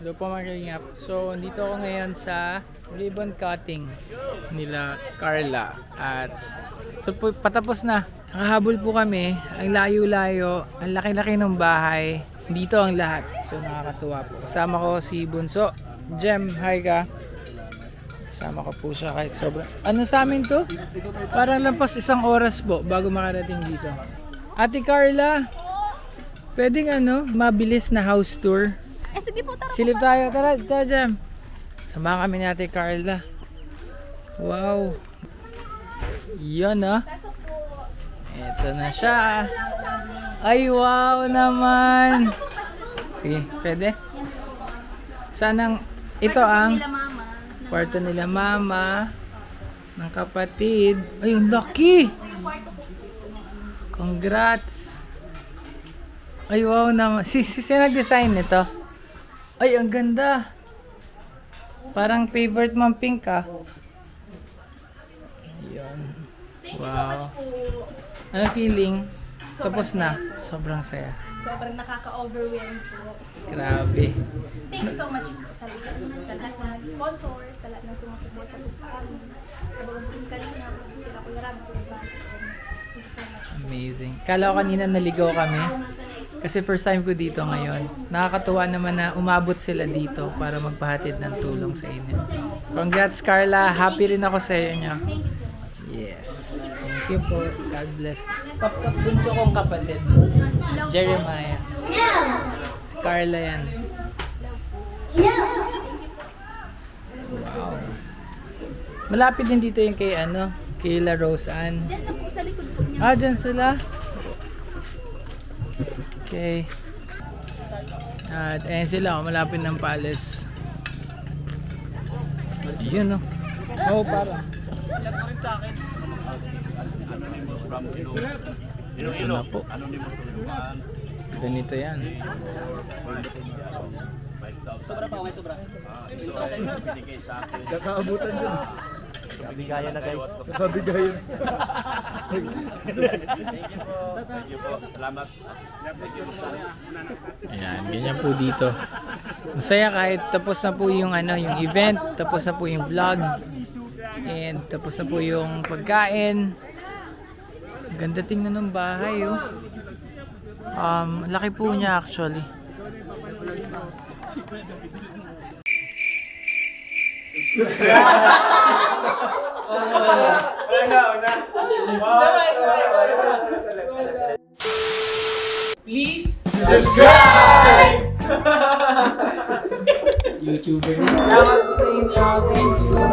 Hello po mga. So, dito ako ngayon sa ribbon cutting nila Carla. At po, patapos na. Nakahabol po kami. Ang layo-layo. Ang laki-laki ng bahay. Dito ang lahat. So, nakakatuwa po. Kasama ko si Bunso. Jem, hi ka. Kasama ko po siya kahit sobrang... Ano sa amin to? Parang lampas isang oras po bago makarating dito. Ate Carla, pwedeng ano, mabilis na house tour? Eh, sige po, tara. Silip tayo. Tara, tara Jam. Samahan kami ni Ate Carla. Wow. Yan ah. Po. Ito na siya. Ay, wow naman. Sige, pwede? Sanang ito ang kwarto nila mama ng kapatid. Ay, ang laki! Congrats! Ay, wow naman. Si, si, si nag-design nito? Ay, ang ganda! Parang favorite mong pink ah. Yan. Thank you so Wow. much po. Ano feeling? Sobrang Tapos na. Sobrang saya. Sobrang nakaka-overwhelm po. Grabe. Thank you so much po sa lahat, sa lahat ng nag-sponsor, sa lahat ng sumusuporta po sa amin. Sa buong team kanina, kila Kuya Ram, Kuya Van. Thank you so much. Amazing. Kala ko kanina naligaw kami. Kasi first time ko dito ngayon. Nakakatuwa naman na umabot sila dito para magpahatid ng tulong sa inyo. Congrats Carla. Happy rin ako sa inyo. Yes. Thank you po. God bless. Papap bunso kong kapatid. Jeremiah. Si Carla yan. Wow. Malapit din dito yung kay ano, kay La Rose Ann. Diyan na po sa likod po niya. Ah, dyan sila. Okay. At ayan sila, oh, malapit ng palace. Yun oh. Oo, oh, parang. Ito na po. Ganito yan. Kakaabutan dun. Kabigayan na guys. Kabigayan. Ayan, ganyan po dito. Masaya kahit tapos na po yung ano, yung event, tapos na po yung vlog. And tapos na po yung pagkain. Ganda tingnan ng bahay, oh. Um, laki po niya actually. Please subscribe! YouTuber. Salamat po sa inyo. Thank you.